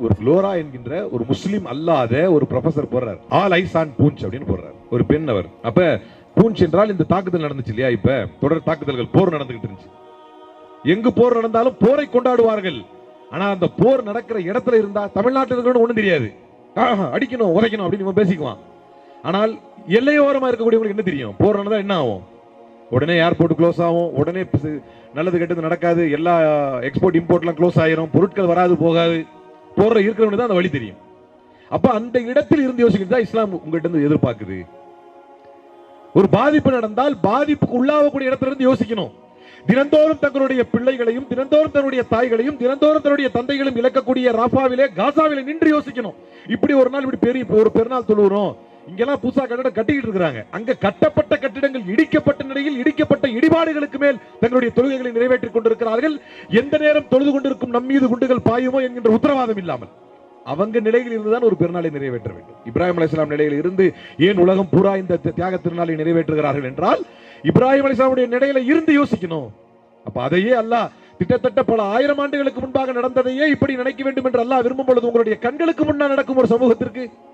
ஒரு ஃப்ளோரா என்கின்ற ஒரு முஸ்லீம் அல்லாத ஒரு ப்ரொஃபசர் போடுறார். ஆல் ஐஸ் ஆன் பூஞ்ச் அப்படின்னு போடுறார். ஒரு பெண் அவர். அப்ப பூஞ்ச் என்றால் இந்த தாக்குதல் நடந்துச்சு இல்லையா இப்ப? தொடர் தாக்குதல்கள் போர் நடந்துகிட்டு இருந்துச்சு. எங்கு போர் நடந்தாலும் போரை கொண்டாடுவார்கள். ஆனா அந்த போர் நடக்கிற இடத்துல இருந்தா தமிழ்நாட்டில் இருக்கிறவங்க ஒண்ணும் தெரியாது. ஆஹா, அடிக்கணும் உதைக்கணும் அப்படின்னு இவன் பேசிக்குவான். ஆனால் எல்லையோரமா இருக்கக்கூடியவங்களுக்கு என்ன தெரியும்? போர் நடந்தா என்ன ஆகும்? உடனே ஏர்போர்ட் க்ளோஸ் ஆகும். உடனே நல்லது கெட்டது நடக்காது. எல்லா எக்ஸ்போர்ட் இம்போர்ட்லாம் க்ளோஸ் ஆயிரும். பொருட்கள் வராது போகாது. போற இருக்கிறவனு தான் அந்த வழி தெரியும். அப்ப அந்த இடத்தில் இருந்து யோசிக்கிறது தான் இஸ்லாம் உங்ககிட்ட இருந்து எதிர்பார்க்குது. ஒரு பாதிப்பு நடந்தால் பாதிப்புக்கு உள்ளாகக்கூடிய இடத்துல இருந்து யோசிக்கணும். தினந்தோறும் தங்களுடைய பிள்ளைகளையும் தினந்தோறும் தன்னுடைய தாய்களையும் தினந்தோறும் தன்னுடைய தந்தைகளும் இழக்கக்கூடிய ராஃபாவிலே காசாவிலே நின்று யோசிக்கணும். இப்படி ஒரு நாள் இப்படி பெரிய ஒரு பெருநாள் தொழுகிறோம் இங்கெல்லாம் புதுசா கட்டடம் கட்டிக்கிட்டு இருக்காங்க அங்க கட்டப்பட்ட கட்டிடங்கள் இடிக்கப்பட்ட நிலையில் இடிக்கப்பட்ட இடிபாடுகளுக்கு மேல் தங்களுடைய தொழுகைகளை நிறைவேற்றிக் கொண்டிருக்கிறார்கள். எந்த நேரம் தொழுது கொண்டிருக்கும் நம் மீது குண்டுகள் பாயுமோ என்கின்ற உத்தரவாதம் இல்லாமல் அவங்க நிலையில் இருந்துதான் ஒரு பெருநாளை நிறைவேற்ற வேண்டும். இப்ராஹிம் அலிஸ்லாம் நிலையில் இருந்து ஏன் உலகம் பூரா இந்த தியாக திருநாளை நிறைவேற்றுகிறார்கள் என்றால் இப்ராஹிம் அலிஸ்லாமுடைய நிலையில இருந்து யோசிக்கணும். அப்ப அதையே அல்லாஹ் கிட்டத்தட்ட பல ஆயிரம் ஆண்டுகளுக்கு முன்பாக நடந்ததையே இப்படி நினைக்க வேண்டும் என்று அல்லாஹ் விரும்பும் பொழுது உங்களுடைய கண்களுக்கு முன்னால் நடக்கும் ஒரு சமூகத்திற்கு?